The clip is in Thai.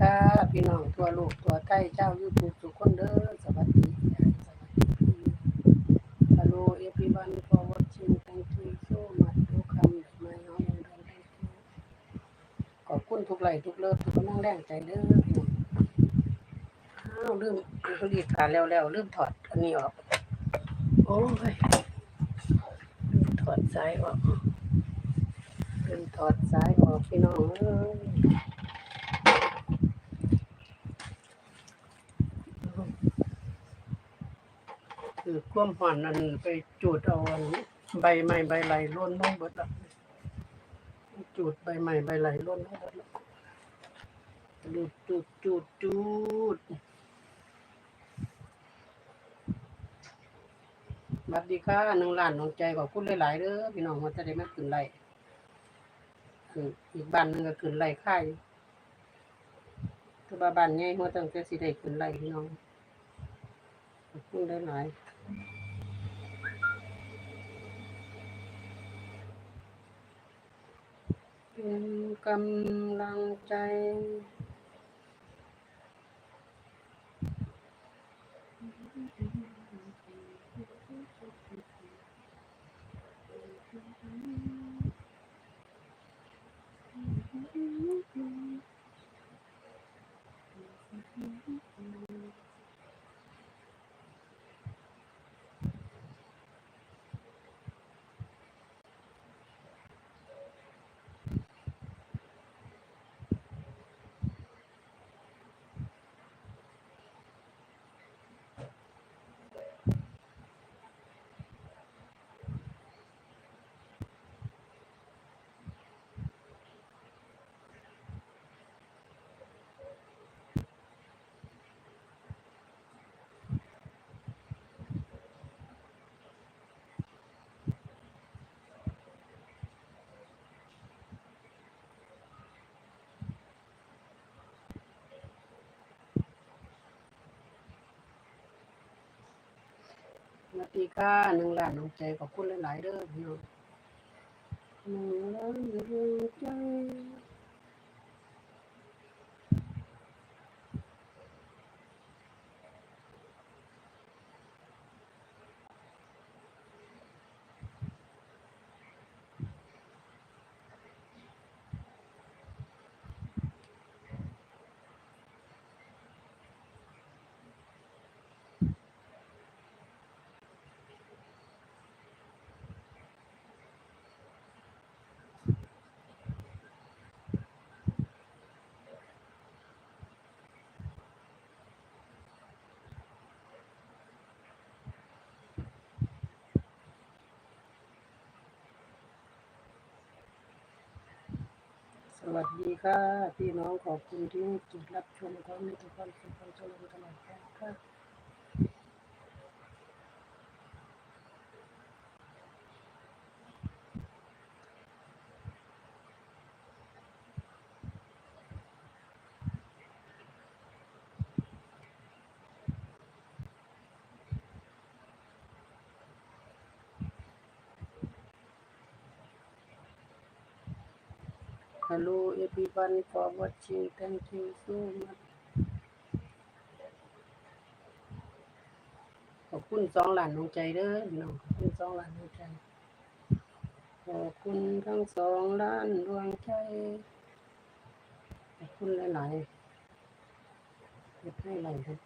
ค่ะพี่น้องทั่วโลกทั่วไทยเจ้ายูทูบทุกคนเด้อสวัสดียายสวัสดี Hello everyone for watching thank you so much to come my home and thank you ขอบคุณทุกไลทุกเลิฟทุกกำลังแรงใจเด้อพี่น้องอ้าวลืมรียการแล้วแล้วลืมถอดอันนี้ออกโอ้ยถอดสายออกลืมถอดสายออกพี่น้องเอ้ย คือความหอนอันไปจูดเอาอันใบไม้ใบไหลร่นลงเบิดละจูดใบไม้ใบไหลร่นลงเบิดละจูดจูดจูดจูดบัดดีค่ะหนึ่งล้านน้องใจขอบคุณหลายๆเด้อพี่น้องมันจะได้ไม่ขึ้นไล่คืออีกบ้านหนึงก็ขึ้นไล่ค่ายถ้าว่าบ้านใหญ่หัวตั้งแต่สิได้ขึ้นไล่พี่น้องขอบคุณหลายๆ เป็นกำลังใจ ดีค่ะหนึ่งล้านน้องใจขอบคุณหลาย ๆเด้อพี่น้องหนึ่งล้านดวงใจ สวัสดีค่ะ พี่น้องขอบคุณที่จุดรับชมความมีทุกความสุขความเจริญตลอดไปค่ะ ฮัลโหล everyone for watching thank you so much ขอบคุณสองหลานน้องใจเด้อพี่น้องขอบคุณสองหลานน้องใจขอบคุณทั้งสองล้านดวงใจขอบคุณหลายๆเก็บให้หลายครับ